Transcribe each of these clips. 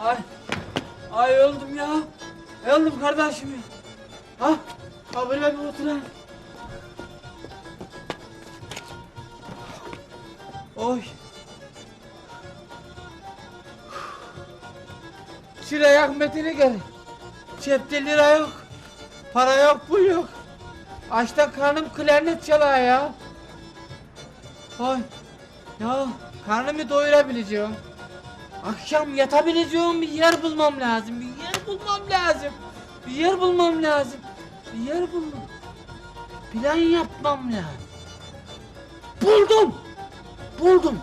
Ay. Ay öldüm ya. Öldüm kardeşim. Ha? Böyle bir oturayım. Oy. Çırayak metini gel. Cepte lira yok. Para yok, pul yok. Açta karnım klarnet çalıyor ya. Ay. Ya karnımı doyurabileceğim. Akşam yatabileceğim bir yer bulmam lazım. Bir yer bulmam lazım. Bir yer bulmam lazım. Bir yer bulmam. Plan yapmam lazım. Buldum. Buldum.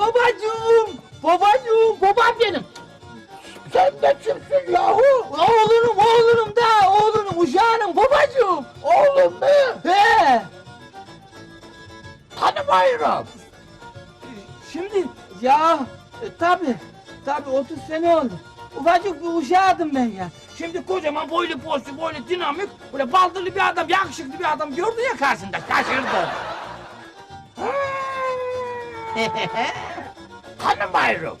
Babacığım! Babacığım! Babam benim! Sen de kimsin yahu? Oğlunum, oğlunum da, oğlunum, uşağınım, babacığım! Oğlum mu? He! Tanımıyorum. Şimdi, ya, e, tabi, tabi 30 sene oldu. Ufacık bir uşağıydım ben ya. Şimdi kocaman boylu poslu, boylu dinamik, böyle baldırlı bir adam, yakışıklı bir adam gördü ya karşında, şaşırdı. Tanımıyorum.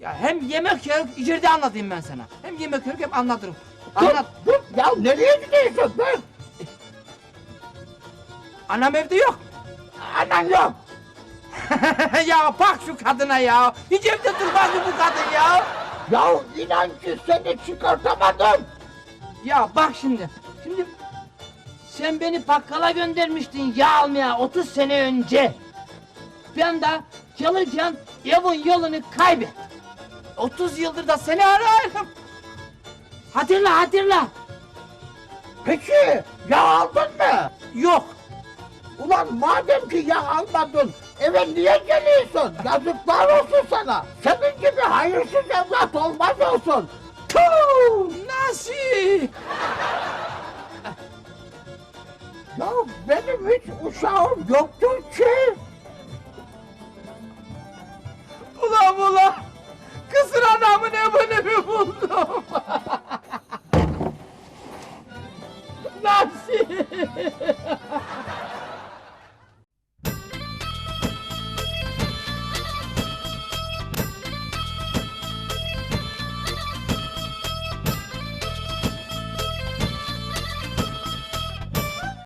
Ya hem yemek yiyoruz, içeride anlatayım ben sana. Hem yemek yiyoruz hem anlatırım. Anlat. dur. Ya nereye gidiyorsun be? Anam evde yok. Anan yok. ya bak şu kadına ya. Hiç evde durmaz mı bu kadın ya? Ya inan ki seni çıkartamadım. Ya bak şimdi. Şimdi sen beni bakkala göndermiştin yağ almaya 30 sene önce. Ben de çalışan evin yolunu kaybet. 30 yıldır da seni arıyorum. Hatırla hatırla. Peki ya aldın mı? Yok. Ulan madem ki ya almadın eve niye geliyorsun? Yazıklar olsun sana. Senin gibi hayırsız evlat olmaz olsun. Tuh, nasıl? Ya benim hiç uşağım yoktur ki. Ulan ulan. Kısır adamın evini mi buldum? Nasıl?